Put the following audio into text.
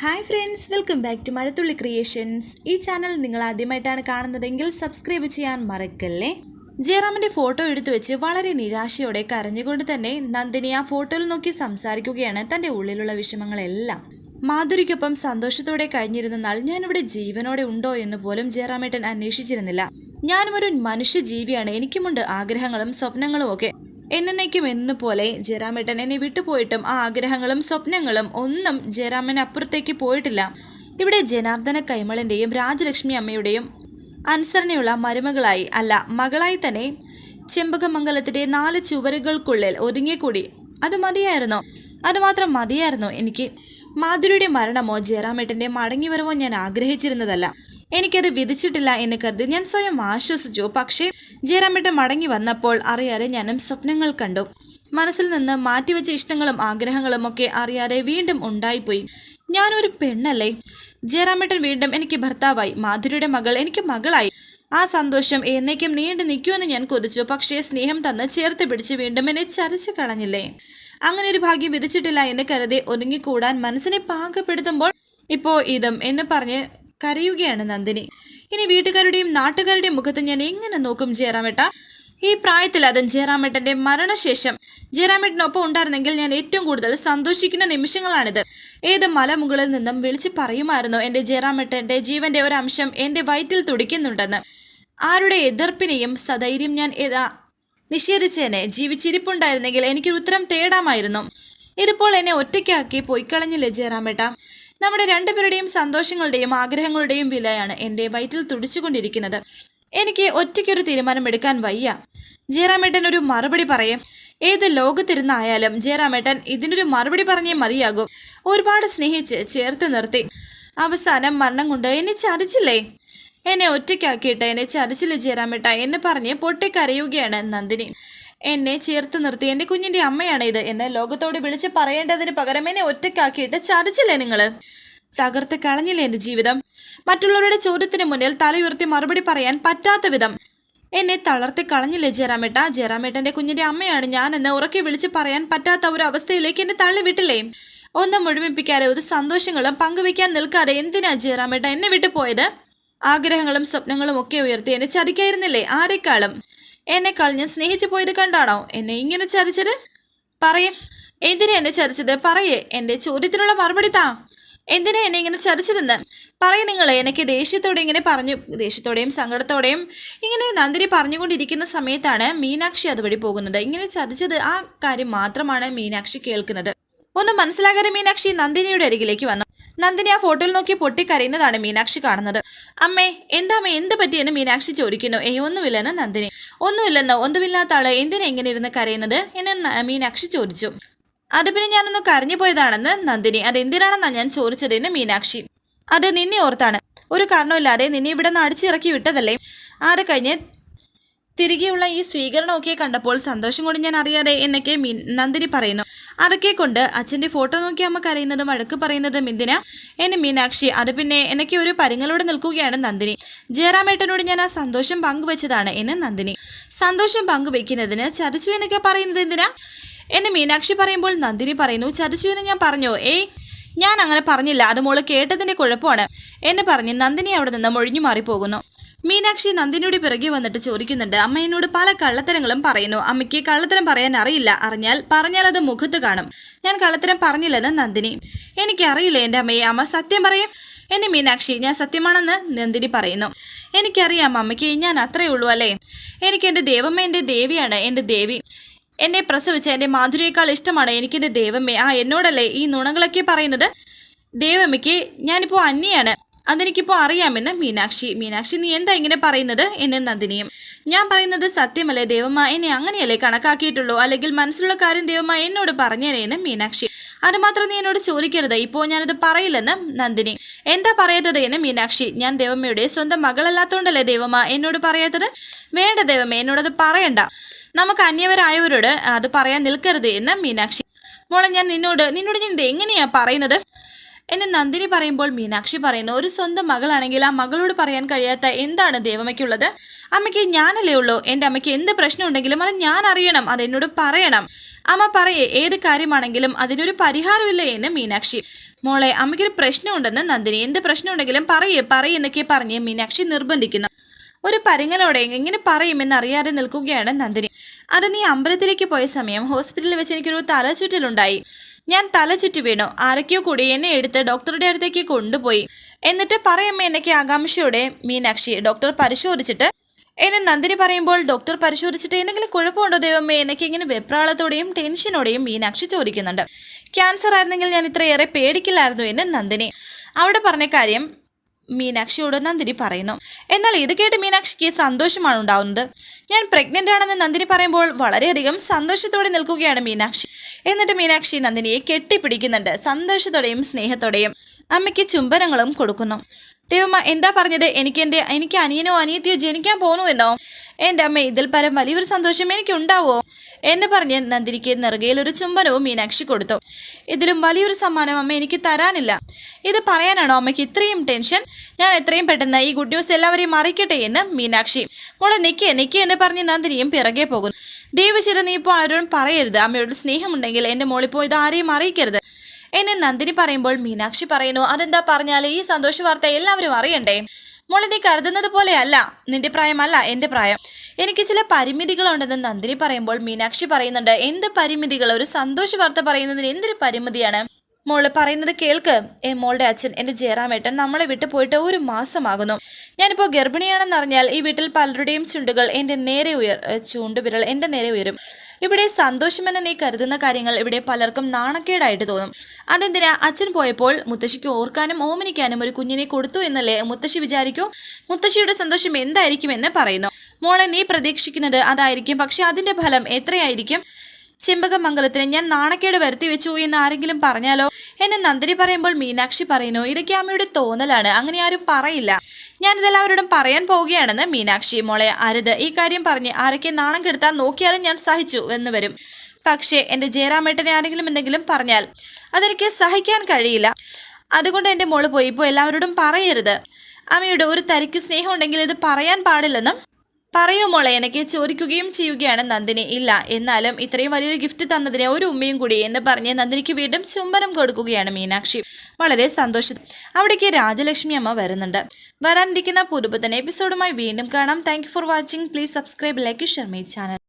Hi friends welcome back to Mazhathulli creations ഈ channel നിങ്ങൾ ആദ്യമായിട്ടാണ് കാണുന്നതെങ്കിൽ സബ്സ്ക്രൈബ് ചെയ്യാൻ മറക്കല്ലേ? ജയറാമിന്റെ ഫോട്ടോ എടുത്തു വെച്ച് വളരെ നിരാശയോടെ കരഞ്ഞുകൊണ്ട് തന്നെ നന്ദിനി ആ ഫോട്ടോയിൽ നോക്കി സംസാരിക്കുകയാണ് തന്റെ ഉള്ളിലുള്ള വിഷമങ്ങളെല്ലാം. മാധുരിക്കൊപ്പം സന്തോഷത്തോടെ കഴിഞ്ഞിരുന്ന നാൾ ഞാനിവിടെ ജീവനോടെ ഉണ്ടോ എന്ന് പോലും ജയറാമേട്ടൻ അന്വേഷിച്ചിരുന്നില്ല. ഞാനും ഒരു മനുഷ്യജീവിയാണ്. എനിക്കുമുണ്ട് ആഗ്രഹങ്ങളും സ്വപ്നങ്ങളും ഒക്കെ. എന്നേക്കും എന്ന പോലെ ജയറാമേട്ടൻ എന്നെ വിട്ടുപോയിട്ടും ആ ആഗ്രഹങ്ങളും സ്വപ്നങ്ങളും ഒന്നും ജയറാമന് അപ്പുറത്തേക്ക് പോയിട്ടില്ല. ഇവിടെ ജനാർദ്ദന കൈമളിന്റെയും രാജലക്ഷ്മി അമ്മയുടെയും അനുസരണയുള്ള മരുമകളായി അല്ല മകളായി തന്നെ ചെമ്പകമംഗലത്തിന്റെ നാല് ചുവരുകൾക്കുള്ളിൽ ഒതുങ്ങിക്കൂടി. അത് മതിയായിരുന്നു. അതുമാത്രം മതിയായിരുന്നു എനിക്ക്. മാധുരിയുടെ മരണമോ ജയറാമേട്ടന്റെ മടങ്ങിവരവോ ഞാൻ ആഗ്രഹിച്ചിരുന്നതല്ല. എനിക്കത് വിധിച്ചിട്ടില്ല എന്ന് കരുതി ഞാൻ സ്വയം ആശ്വസിച്ചു. പക്ഷേ ജയറാമേട്ടൻ മടങ്ങി വന്നപ്പോൾ അറിയാതെ ഞാനും സ്വപ്നങ്ങൾ കണ്ടു. മനസ്സിൽ നിന്ന് മാറ്റിവെച്ച ഇഷ്ടങ്ങളും ആഗ്രഹങ്ങളും ഒക്കെ അറിയാതെ വീണ്ടും ഉണ്ടായിപ്പോയി. ഞാനൊരു പെണ്ണല്ലേ? ജയറാമേട്ടൻ വീണ്ടും എനിക്ക് ഭർത്താവായി. മാധുരിയുടെ മകൾ എനിക്ക് മകളായി. ആ സന്തോഷം എന്നേക്കും നീണ്ടു നിൽക്കുമെന്ന് ഞാൻ കുറിച്ചു പക്ഷേ സ്നേഹം തന്ന് ചേർത്ത് പിടിച്ച് വീണ്ടും എന്നെ ചരിച്ചു കളഞ്ഞില്ലേ? അങ്ങനെ ഒരു ഭാഗ്യം വിധിച്ചിട്ടില്ല എന്ന് കരുതി ഒതുങ്ങിക്കൂടാൻ മനസ്സിനെ പാകപ്പെടുത്തുമ്പോൾ ഇപ്പോൾ ഇതും എന്ന് പറഞ്ഞ് കരയുകയാണ് നന്ദിനി. ഇനി വീട്ടുകാരുടെയും നാട്ടുകാരുടെയും മുഖത്ത് ഞാൻ എങ്ങനെ നോക്കും ജയറാമേട്ട? ഈ പ്രായത്തിൽ അതും ജയറാമേട്ടന്റെ മരണശേഷം. ജയറാമേട്ടനൊപ്പം ഉണ്ടായിരുന്നെങ്കിൽ ഞാൻ ഏറ്റവും കൂടുതൽ സന്തോഷിക്കുന്ന നിമിഷങ്ങളാണിത്. ഏത് മലമുകളിൽ നിന്നും വിളിച്ച് പറയുമായിരുന്നു എന്റെ ജയറാമേട്ടന്റെ ജീവന്റെ ഒരു അംശം എന്റെ വയറ്റിൽ തുടിക്കുന്നുണ്ടെന്ന്. ആരുടെ എതിർപ്പിനെയും സധൈര്യം ഞാൻ ഏതാ നിഷേധിച്ചേനെ. ജീവിച്ചിരിപ്പുണ്ടായിരുന്നെങ്കിൽ എനിക്കൊരു ഉത്തരം തേടാമായിരുന്നു. ഇതിപ്പോൾ എന്നെ ഒറ്റയ്ക്കാക്കി പൊയ്ക്കളഞ്ഞില്ലേ ജയറാമേട്ട? നമ്മുടെ രണ്ടുപേരുടെയും സന്തോഷങ്ങളുടെയും ആഗ്രഹങ്ങളുടെയും വിലയാണ് എന്റെ വയറ്റിൽ തുടിച്ചുകൊണ്ടിരിക്കുന്നത്. എനിക്ക് ഒറ്റയ്ക്കൊരു തീരുമാനമെടുക്കാൻ വയ്യ. ജയറാമേട്ടൻ ഒരു മറുപടി പറയും. ഏത് ലോകത്തിരുന്നായാലും ജയറാമേട്ടൻ ഇതിനൊരു മറുപടി പറഞ്ഞേ മതിയാകും. ഒരുപാട് സ്നേഹിച്ച് ചേർത്ത് നിർത്തി. അവസാനം മരണം കൊണ്ട് എന്നെ ചതിച്ചില്ലേ? എന്നെ ഒറ്റയ്ക്കാക്കിയിട്ട് എന്നെ ചതിച്ചില്ല ജയറാമേട്ട എന്ന് പറഞ്ഞ് പൊട്ടിക്കരയുകയാണ് നന്ദിനി. എന്നെ ചേർത്ത് നിർത്തി. എന്റെ കുഞ്ഞിന്റെ അമ്മയാണ് ഇത് എന്ന് ലോകത്തോട് വിളിച്ച് പറയേണ്ടതിന് പകരം എന്നെ ഒറ്റക്കാക്കിയിട്ട് ചതിച്ചില്ലേ നിങ്ങൾ തകർത്ത് കളഞ്ഞില്ലേ എന്റെ ജീവിതം? മറ്റുള്ളവരുടെ ചോദ്യത്തിന് മുന്നിൽ തലയുയർത്തി മറുപടി പറയാൻ പറ്റാത്ത വിധം. എന്നെ തളർത്തി കളഞ്ഞില്ലേ ജയറാമേട്ട? ജയറാമേട്ടന്റെ കുഞ്ഞിന്റെ അമ്മയാണ് ഞാൻ എന്ന് ഉറക്കെ വിളിച്ച് പറയാൻ പറ്റാത്ത ഒരു അവസ്ഥയിലേക്ക് എന്നെ തള്ളിവിട്ടില്ലേ? ഒന്നും മുഴുമിപ്പിക്കാതെ ഒരു സന്തോഷങ്ങളും പങ്കുവെക്കാൻ നിൽക്കാതെ എന്തിനാ ജയറാമേട്ട എന്നെ വിട്ടു പോയത് ആഗ്രഹങ്ങളും സ്വപ്നങ്ങളും ഒക്കെ ഉയർത്തി എന്നെ ചതിക്കായിരുന്നില്ലേ ആരെക്കാളും? എന്നെക്കാൾ ഞാൻ സ്നേഹിച്ചു പോയത് കണ്ടാണോ? എന്നെ ഇങ്ങനെ ചരിച്ചത് പറയേ. എന്തിനാ എന്നെ ചരിച്ചത് പറയേ. എന്റെ ചോദ്യത്തിനുള്ള മറുപടി താ. എന്തിനാ എന്നെ ഇങ്ങനെ ചരിച്ചിരുന്ന് പറയും നിങ്ങൾ എനിക്ക് ദേഷ്യത്തോടെ ഇങ്ങനെ പറഞ്ഞു ദേഷ്യത്തോടെയും സങ്കടത്തോടെയും ഇങ്ങനെ നന്ദിനി പറഞ്ഞുകൊണ്ടിരിക്കുന്ന സമയത്താണ് മീനാക്ഷി അതുവഴി പോകുന്നത്. ഇങ്ങനെ ചതിച്ചത് ആ കാര്യം മാത്രമാണ് മീനാക്ഷി കേൾക്കുന്നത്. ഒന്ന് മനസ്സിലാകാതെ മീനാക്ഷി നന്ദിനിയുടെ അരികിലേക്ക് വന്നു. നന്ദിനി ആ ഫോട്ടോയിൽ നോക്കി പൊട്ടിക്കരയുന്നതാണ് മീനാക്ഷി കാണുന്നത്. അമ്മേ എന്താ അമ്മേ എന്ത് പറ്റിയെന്ന് മീനാക്ഷി ചോദിക്കുന്നു. ഏ ഒന്നുമില്ലെന്ന് നന്ദിനി. ഒന്നുമില്ലെന്നോ? ഒന്നുമില്ലാത്ത ആൾ എന്തിനാ ഇങ്ങനെ ഇരുന്ന് കരയുന്നത് എന്ന് മീനാക്ഷി ചോദിച്ചു. അത് പിന്നെ ഞാനൊന്ന് കരഞ്ഞു പോയതാണെന്ന് നന്ദിനി. അത് എന്തിനാണെന്നാണ് ഞാൻ ചോദിച്ചതെന്ന് മീനാക്ഷി. അത് നിന്നെ ഓർത്താണ്. ഒരു കാരണമില്ലാതെ നിന്നെ ഇവിടെ നിന്ന് അടിച്ചിറക്കി വിട്ടതല്ലേ? ആരെ കഴിഞ്ഞ്? തിരികെയുള്ള ഈ സ്വീകരണമൊക്കെ കണ്ടപ്പോൾ സന്തോഷം കൊണ്ട് ഞാൻ അറിയാതെ എന്നൊക്കെ നന്ദിനി പറയുന്നു. അതൊക്കെ കൊണ്ട് അച്ഛന്റെ ഫോട്ടോ നോക്കി അമ്മ കരയുന്നതും വഴക്ക് പറയുന്നതും എന്തിനാ? എന്നെ മീനാക്ഷി അത് പിന്നെ എനിക്ക് ഒരു പരിങ്ങളോട് നിൽക്കുകയാണ് നന്ദിനി. ജയറാമേട്ടനോട് ഞാൻ ആ സന്തോഷം പങ്കുവെച്ചതാണ് എന്ന് നന്ദിനി. സന്തോഷം പങ്കുവെക്കുന്നതിന് ചതിച്ചു എന്നൊക്കെ പറയുന്നത് എന്തിനാ? എന്നെ മീനാക്ഷി പറയുമ്പോൾ നന്ദിനി പറയുന്നു ചതിച്ചു എന്ന് ഞാൻ പറഞ്ഞോ? ഏയ് ഞാൻ അങ്ങനെ പറഞ്ഞില്ല. അത് മോൾ കേട്ടതിന്റെ കുഴപ്പമാണ്. എന്നെ പറഞ്ഞ് നന്ദിനി അവിടെ നിന്ന് മൊഴിഞ്ഞു മാറിപ്പോകുന്നു മീനാക്ഷി നന്ദിനിയുടെ പിറകെ വന്നിട്ട് ചോദിക്കുന്നുണ്ട്. അമ്മ പല കള്ളത്തരങ്ങളും പറയുന്നു. അമ്മയ്ക്ക് കള്ളത്തരം പറയാൻ അറിയില്ല. അറിഞ്ഞാൽ പറഞ്ഞാൽ അത് മുഖത്ത് കാണും. ഞാൻ കള്ളത്തരം പറഞ്ഞില്ലെന്ന് നന്ദിനി. എനിക്കറിയില്ല എന്റെ അമ്മയെ. അമ്മ സത്യം പറയും. എന്നെ മീനാക്ഷി ഞാൻ സത്യമാണെന്ന് നന്ദിനി പറയുന്നു. എനിക്കറിയാം അമ്മയ്ക്ക് ഞാൻ അത്രയേ ഉള്ളൂ അല്ലേ? എനിക്ക് എന്റെ ദേവമ്മ എന്റെ ദേവിയാണ്. എന്റെ ദേവി എന്നെ പ്രസവിച്ച എന്റെ മാധുരിയേക്കാൾ ഇഷ്ടമാണ്. എനിക്കെന്റെ ദേവമ്മേ. ആ എന്നോടല്ലേ ഈ നുണങ്ങളൊക്കെ പറയുന്നത്? ദേവമ്മയ്ക്ക് ഞാനിപ്പോൾ അന്യാണ് അതെനിക്കിപ്പോൾ അറിയാമെന്ന് മീനാക്ഷി. മീനാക്ഷി നീ എന്താ ഇങ്ങനെ പറയുന്നത്? എന്നെ നന്ദിനിയും. ഞാൻ പറയുന്നത് സത്യമല്ലേ ദേവമ്മ എന്നെ അങ്ങനെയല്ലേ കണക്കാക്കിയിട്ടുള്ളൂ? അല്ലെങ്കിൽ മനസ്സിലുള്ള കാര്യം ദേവമ്മ എന്നോട് പറഞ്ഞേനേന്ന് മീനാക്ഷി. അതുമാത്രം നീ എന്നോട് ചോദിക്കരുത്. ഇപ്പോൾ ഞാനത് പറയില്ലെന്ന് നന്ദിനി. എന്താ പറയാത്തത് എന്ന് മീനാക്ഷി. ഞാൻ ദേവമ്മയുടെ സ്വന്തം മകളല്ലാത്തതുകൊണ്ടല്ലേ ദേവമ്മ എന്നോട് പറയാത്തത്? വേണ്ട ദേവമ്മ എന്നോടത് പറയണ്ട. നമുക്ക് അന്യവരായവരോട് അത് പറയാൻ നിൽക്കരുത് എന്ന് മീനാക്ഷി. മോളെ ഞാൻ നിന്നോട് നിന്നോട് ഞാൻ എങ്ങനെയാ പറയുന്നത്? എന്നെ നന്ദിനി പറയുമ്പോൾ മീനാക്ഷി പറയുന്നു ഒരു സ്വന്തം മകളാണെങ്കിൽ ആ മകളോട് പറയാൻ കഴിയാത്ത എന്താണ് ദേവമ്മയ്ക്കുള്ളത്? അമ്മയ്ക്ക് ഞാനല്ലേ ഉള്ളൂ. എന്റെ അമ്മയ്ക്ക് എന്ത് പ്രശ്നം ഉണ്ടെങ്കിലും അത് ഞാൻ അറിയണം അതെന്നോട് പറയണം. അമ്മ പറയേ ഏത് കാര്യമാണെങ്കിലും അതിനൊരു പരിഹാരമില്ല എന്ന് മീനാക്ഷി. മോളെ അമ്മയ്ക്കൊരു പ്രശ്നമുണ്ടെന്ന് നന്ദിനി എന്ത് പ്രശ്നമുണ്ടെങ്കിലും പറയേ എന്നൊക്കെ പറഞ്ഞ് മീനാക്ഷി നിർബന്ധിക്കുന്നു. ഒരു പരിങ്ങലോടെ എങ്ങനെ പറയുമെന്ന് അറിയാതെ നിൽക്കുകയാണ് നന്ദിനി. അത് നീ അമ്പലത്തിലേക്ക് പോയ സമയം ഹോസ്പിറ്റലിൽ വെച്ച് എനിക്കൊരു തലചുറ്റലുണ്ടായി. ഞാൻ തല ചുറ്റി വീണു. ആരൊക്കെയോ കൂടി എന്നെ എടുത്ത് ഡോക്ടറുടെ അടുത്തേക്ക് കൊണ്ടുപോയി. എന്നിട്ട് പറയമ്മ എന്നൊക്കെ ആകാംക്ഷയോടെ മീനാക്ഷി ഡോക്ടർ പരിശോധിച്ചിട്ട് എന്നെ നന്ദിനി പറയുമ്പോൾ ഡോക്ടർ പരിശോധിച്ചിട്ട് എന്തെങ്കിലും കുഴപ്പമുണ്ടോ ദൈവമേ എന്നൊക്കെ ഇങ്ങനെ വെപ്രാളത്തോടെയും ടെൻഷനോടെയും മീനാക്ഷി ചോദിക്കുന്നുണ്ട്. ക്യാൻസർ ആയിരുന്നെങ്കിൽ ഞാൻ ഇത്രയേറെ പേടിക്കില്ലായിരുന്നു എന്ന് നന്ദിനി അവിടെ പറഞ്ഞ കാര്യം മീനാക്ഷിയോട് നന്ദിനി പറയുന്നു. എന്നാൽ ഇത് കേട്ട് മീനാക്ഷിക്ക് സന്തോഷമാണ് ഉണ്ടാവുന്നത്. ഞാൻ പ്രഗ്നന്റ് ആണെന്ന് നന്ദിനി പറയുമ്പോൾ വളരെയധികം സന്തോഷത്തോടെ നിൽക്കുകയാണ് മീനാക്ഷി. എന്നിട്ട് മീനാക്ഷി നന്ദിനിയെ കെട്ടിപ്പിടിക്കുന്നുണ്ട് സന്തോഷത്തോടെയും സ്നേഹത്തോടെയും. അമ്മയ്ക്ക് ചുംബനങ്ങളും കൊടുക്കുന്നു. ദൈവമ്മ എന്താ പറഞ്ഞത്? എനിക്ക് എന്റെ എനിക്ക് അനിയനോ അനിയത്തിയോ ജനിക്കാൻ പോകുന്നു എന്നോ? എന്റെ അമ്മ ഇതിൽ പരം വലിയൊരു സന്തോഷം എനിക്ക് ഉണ്ടാവോ എന്ന് പറഞ്ഞ് നന്ദിനിക്ക് നെറുകയിൽ ഒരു ചുംബനവും മീനാക്ഷി കൊടുത്തു. ഇതിലും വലിയൊരു സമ്മാനം അമ്മ എനിക്ക് തരാനില്ല. ഇത് പറയാനാണോ അമ്മയ്ക്ക് ഇത്രയും ടെൻഷൻ? ഞാൻ എത്രയും പെട്ടെന്ന് ഈ ഗുഡ് ന്യൂസ് എല്ലാവരെയും അറിയിക്കട്ടെ എന്ന് മീനാക്ഷി. മോളെ നിൽക്കേ നിൽക്കേ എന്ന് പറഞ്ഞ് നന്ദിനിയും പിറകെ പോകുന്നു. ദൈവചിര നീ ഇപ്പോൾ ആരോടും പറയരുത്. അമ്മയോട് സ്നേഹമുണ്ടെങ്കിൽ എന്റെ മോളിപ്പോൾ ഇത് ആരെയും അറിയിക്കരുത്. എന്നെ നന്ദിനി പറയുമ്പോൾ മീനാക്ഷി പറയുന്നു അതെന്താ പറഞ്ഞാൽ ഈ സന്തോഷ വാർത്ത എല്ലാവരും അറിയണ്ടേ? മോളെ നീ കരുതുന്നത് പോലെയല്ല നിന്റെ പ്രായമല്ല എന്റെ പ്രായം. എനിക്ക് ചില പരിമിതികളുണ്ടെന്ന് നന്ദിനി പറയുമ്പോൾ മീനാക്ഷി പറയുന്നുണ്ട്. എന്ത് പരിമിതികൾ? ഒരു സന്തോഷ വാർത്ത പറയുന്നതിന് എന്തൊരു പരിമിതിയാണ്? മോൾ പറയുന്നത് കേൾക്ക്. ഏ മോളുടെ അച്ഛൻ എന്റെ ജയറാമേട്ടൻ നമ്മളെ വിട്ടു പോയിട്ട് ഒരു മാസമാകുന്നു. ഞാനിപ്പോൾ ഗർഭിണിയാണെന്നറിഞ്ഞാൽ ഈ വീട്ടിൽ പലരുടെയും ചുണ്ടുകൾ എന്റെ നേരെ ഉയർ ചൂണ്ടുവിരൽ എന്റെ നേരെ ഉയരും. ഇവിടെ സന്തോഷമെന്ന് നീ കരുതുന്ന കാര്യങ്ങൾ ഇവിടെ പലർക്കും നാണക്കേടായിട്ട് തോന്നും. അതെന്തിനാ? അച്ഛൻ പോയപ്പോൾ മുത്തശ്ശിക്ക് ഓർക്കാനും ഓമനിക്കാനും ഒരു കുഞ്ഞിനെ കൊടുത്തു എന്നല്ലേ മുത്തശ്ശി വിചാരിക്കൂ? മുത്തശ്ശിയുടെ സന്തോഷം എന്തായിരിക്കുമെന്ന് പറയുന്നു. മോളെ നീ പ്രതീക്ഷിക്കുന്നത് അതായിരിക്കും. പക്ഷെ അതിന്റെ ഫലം എത്രയായിരിക്കും? ചെമ്പകമംഗലത്തിന് ഞാൻ നാണക്കേട് വരുത്തി വെച്ചു എന്ന് ആരെങ്കിലും പറഞ്ഞാലോ? എന്നെ നന്ദിനി പറയുമ്പോൾ മീനാക്ഷി പറയുന്നു ഇതൊക്കെ അമ്മയുടെ തോന്നലാണ്. അങ്ങനെ ആരും പറയില്ല. ഞാനിതെല്ലാവരോടും പറയാൻ പോവുകയാണെന്ന് മീനാക്ഷി. മോളെ അരുത്. ഈ കാര്യം പറഞ്ഞ് ആരൊക്കെ നാണം കെടുത്താൻ നോക്കിയാലും ഞാൻ സഹിച്ചു എന്ന് വരും. പക്ഷേ എന്റെ ജയറാമേട്ടനെ ആരെങ്കിലും എന്തെങ്കിലും പറഞ്ഞാൽ അതെനിക്ക് സഹിക്കാൻ കഴിയില്ല. അതുകൊണ്ട് എന്റെ മോൾ പോയി. ഇപ്പോൾ എല്ലാവരോടും പറയരുത്. അമ്മയുടെ ഒരു തരിക്ക് സ്നേഹമുണ്ടെങ്കിൽ ഇത് പറയാൻ പാടില്ലെന്നും പറയൂ മോളെ എനിക്ക് ചോദിക്കുകയും ചെയ്യുകയാണ് നന്ദിനി. ഇല്ല എന്നാലും ഇത്രയും വലിയൊരു ഗിഫ്റ്റ് തന്നതിന് ഒരു ഉമ്മയും കൂടി എന്ന് പറഞ്ഞ് നന്ദിനിക്ക് വീണ്ടും ചുംബനം കൊടുക്കുകയാണ് മീനാക്ഷി. വളരെ സന്തോഷം. അവിടേക്ക് രാജലക്ഷ്മി അമ്മ വരുന്നുണ്ട്. വരാനിരിക്കുന്ന പുതുപുത്തൻ എപ്പിസോഡുമായി വീണ്ടും കാണാം. Thank for watching please subscribe like share my channel